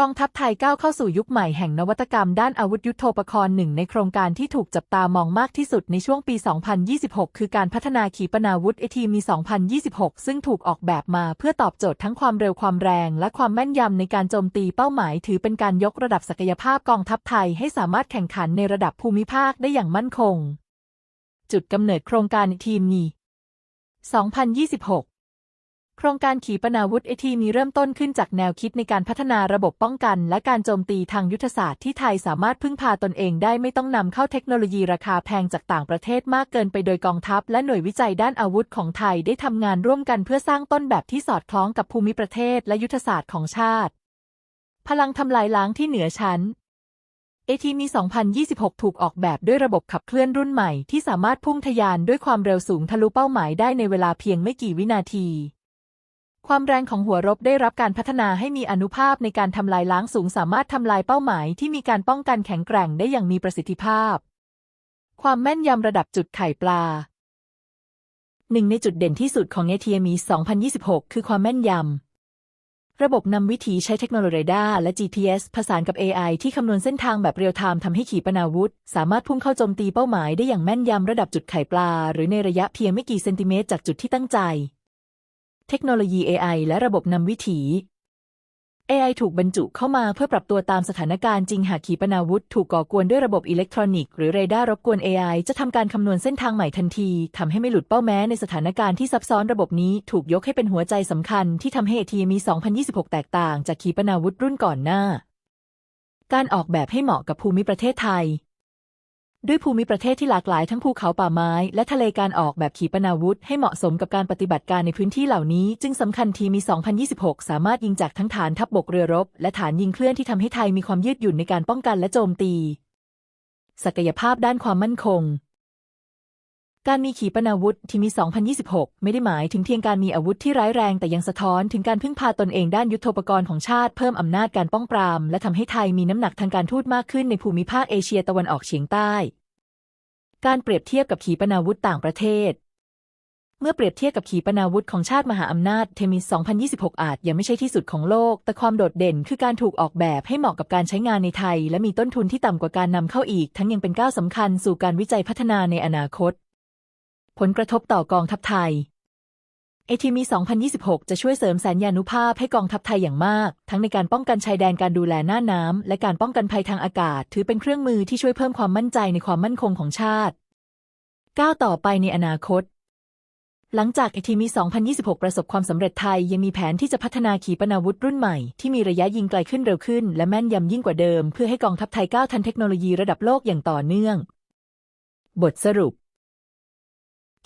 กองทัพไทยก้าวเข้าสู่ยุคใหม่แห่งนวัตกรรมด้านอาวุธยุโทโธปกรณ์หนึ่งในโครงการที่ถูกจับตามองมากที่สุดในช่วงปี 2026 คือการพัฒนาขีปนาวุธเอทีมี 2026 ซึ่งถูกออกแบบมาเพื่อตอบโจทย์ทั้งความเร็วความแรง และความแม่นยำในการโจมตีเป้าหมาย ถือเป็นการยกระดับศักยภาพกองทัพไทยให้สามารถแข่งขันในระดับภูมิภาคได้อย่างมั่นคง จุดกำเนิดโครงการทีมี2026 โครงการขีปนาวุธเอทีมีเริ่มต้นขึ้นจากแนวคิดในการพัฒนาระบบป้องกัน และการโจมตีทางยุทธศาสตร์ที่ไทยสามารถพึ่งพาตนเองได้ไม่ต้องนำเข้าเทคโนโลยีราคาแพงจากต่างประเทศมากเกินไปโดยกองทัพ และหน่วยวิจัยด้านอาวุธของไทยได้ทำงานร่วมกันเพื่อสร้างต้นแบบที่สอดคล้องกับภูมิประเทศและยุทธศาสตร์ของชาติ พลังทำลายล้างที่เหนือชั้น AT มี 2026 ถูกออกแบบด้วยระบบขับเคลื่อนรุ่นใหม่ที่สามารถพุ่งทะยานด้วยความเร็วสูงทะลุเป้าหมายได้ในเวลาเพียงไม่กี่วินาที ความแรงของหัวรบได้รับการพัฒนาให้มีอนุภาพในการทำลายล้างสูงสามารถทำลายเป้าหมายที่มีการป้องกันแข็งแกร่งได้อย่างมีประสิทธิภาพ ความแม่นยำระดับจุดไข่ปลาหนึ่งในจุดเด่นที่สุดของ ATM 2026 คือความแม่นยำ ระบบนำวิถีใช้เทคโนโลยีเรดาร์และ GPS ผสานกับ AI ที่คำนวณเส้นทางแบบเรียลไทม์ทำให้ขีปนาวุธ สามารถพุ่งเข้าโจมตีเป้าหมายได้อย่างแม่นยำระดับจุดไข่ปลา หรือในระยะเพียงไม่กี่เซนติเมตรจากจุดที่ตั้งใจ เทคโนโลยี AI และระบบนำวิถี AI ถูกบรรจุเข้ามาเพื่อปรับตัวตามสถานการณ์จริงหากขีปนาวุธถูกก่อกวนด้วยระบบอิเล็กทรอนิกส์หรือเรดาร์รบกวน AI จะทำการคำนวณเส้นทางใหม่ทันทีทำให้ไม่หลุดเป้าแม้ในสถานการณ์ที่ซับซ้อนระบบนี้ถูกยกให้เป็นหัวใจสำคัญที่ทำให้ ATME 2026 แตกต่างจากขีปนาวุธรุ่นก่อนหน้า การออกแบบให้เหมาะกับภูมิประเทศไทย ด้วยภูมิประเทศที่หลากหลายทั้งภูเขาป่าไม้ และทะเลการออกแบบขีปนาวุธ ให้เหมาะสมกับการปฏิบัติการในพื้นที่เหล่านี้ จึงสำคัญทีมี 2026 สามารถยิงจากทั้งฐานทัพบบกเรือรบ และฐานยิงเคลื่อนที่ทำให้ไทยมีความยืดหยุ่นในการป้องกันและโจมตี ศักยภาพด้านความมั่นคง การมีขีปนาวุธที่มี 2026 ไม่ได้หมายถึงเพียงการมีอาวุธที่ร้ายแรงแต่ยังสะท้อนถึงการพึ่งพาตนเองด้านยุทโธปกรณ์ของชาติเพิ่มอำนาจการป้องปราม และทำให้ไทยมีน้ำหนักทางการทูตมากขึ้นในภูมิภาคเอเชียตะวันออกเฉียงใต้ การเปรียบเทียบกับขีปนาวุธต่างประเทศ เมื่อเปรียบเทียบกับขีปนาวุธของชาติมหาอำนาจเทมิส 2026 อาจยังไม่ใช่ที่สุดของโลก แต่ความโดดเด่นคือการถูกออกแบบให้เหมาะกับการใช้งานในไทย และมีต้นทุนที่ต่ำกว่าการนำเข้าอีก ทั้งยังเป็นก้าวสำคัญสู่การวิจัยพัฒนาในอนาคต ผลกระทบต่อกองทัพไทย ATM 2026 จะช่วยเสริมสัญญานุภาพให้กองทัพไทยอย่างมาก ทั้งในการป้องกันชายแดนการดูแลหน้าน้ำและการป้องกันภัยทางอากาศ ถือเป็นเครื่องมือที่ช่วยเพิ่มความมั่นใจในความมั่นคงของชาติ ก้าวต่อไปในอนาคต หลังจาก ATM 2026 ประสบความสำเร็จไทยยังมีแผนที่จะพัฒนาขีปนาวุธรุ่นใหม่ที่มีระยะยิงไกลขึ้นเร็วขึ้น และแม่นยำยิ่งกว่าเดิม เพื่อให้กองทัพไทยก้าวทันเทคโนโลยีระดับโลกอย่างต่อเนื่อง บทสรุป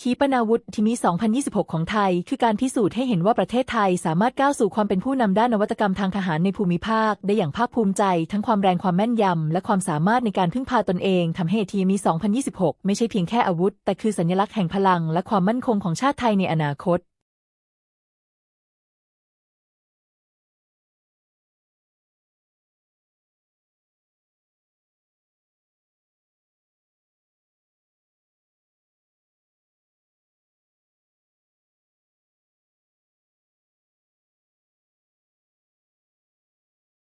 ขีปนาวุธที่มี 2026 ของไทย คือการพิสูจน์ให้เห็นว่าประเทศไทยสามารถก้าวสู่ความเป็นผู้นำด้านนวัตกรรมทางทหารในภูมิภาค ได้อย่างภาคภูมิใจ ทั้งความแรงความแม่นยำ และความสามารถในการพึ่งพาตนเองทำให้ทีมี 2026 ไม่ใช่เพียงแค่อาวุธ แต่คือสัญลักษณ์แห่งพลัง และความมั่นคงของชาติไทยในอนาคต